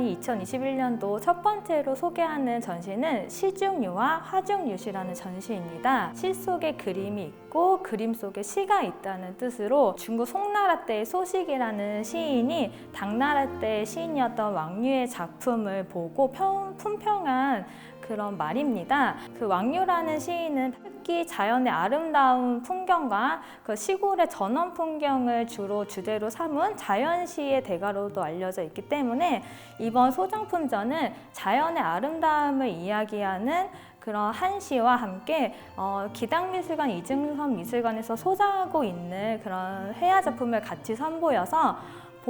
박물관이 2021년도 첫 번째로 소개하는 전시는 시중유와 화중유시라는 전시입니다. 시 속에 그림이 있고 그림 속에 시가 있다는 뜻으로 중국 송나라 때의 소식이라는 시인이 당나라 때의 시인이었던 왕류의 작품을 보고 평, 품평한 그런 말입니다. 그 왕류라는 시인은 특히 자연의 아름다운 풍경과 그 시골의 전원 풍경을 주로 주제로 삼은 자연시의 대가로도 알려져 있기 때문에 이번 소장품전은 자연의 아름다움을 이야기하는 그런 한시와 함께 어, 기당미술관 이증선 미술관에서 소장하고 있는 그런 회화 작품을 같이 선보여서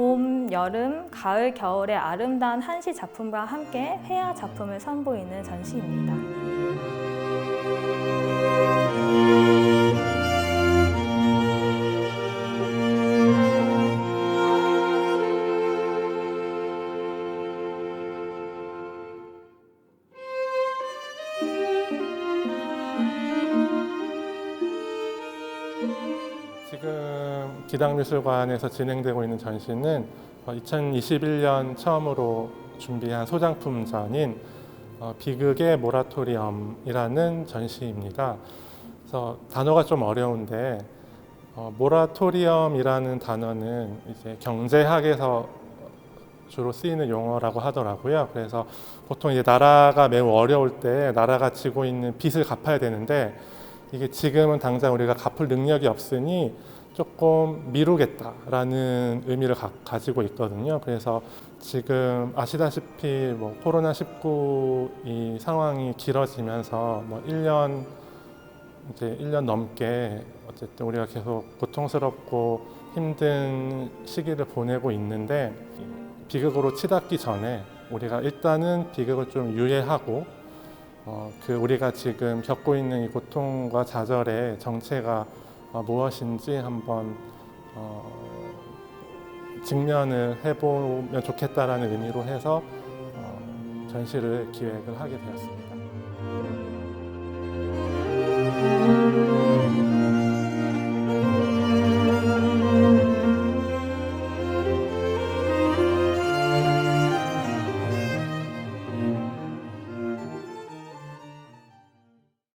봄, 여름, 가을, 겨울의 아름다운 한시 작품과 함께 회화 작품을 선보이는 전시입니다. 기당미술관에서 진행되고 있는 전시는 2021년 처음으로 준비한 소장품전인 어, 비극의 모라토리엄이라는 전시입니다. 그래서 단어가 좀 어려운데 어, 모라토리엄이라는 단어는 이제 경제학에서 주로 쓰이는 용어라고 하더라고요. 그래서 보통 이제 나라가 매우 어려울 때 나라가 지고 있는 빚을 갚아야 되는데 이게 지금은 당장 우리가 갚을 능력이 없으니 조금 미루겠다라는 의미를 가, 지고 있거든요. 그래서 지금 아시다시피 뭐 코로나 19이 상황이 길어지면서 뭐 1년 이제 1년 넘게 어쨌든 우리가 계속 고통스럽고 힘든 시기를 보내고 있는데 비극으로 치닫기 전에 우리가 일단은 비극을 좀 유예하고 어, 그 우리가 지금 겪고 있는 이 고통과 좌절의 정체가 어, 무엇인지 한번 어, 직면을 해보면 좋겠다라는 의미로 해서 어, 전시를 기획을 하게 되었습니다.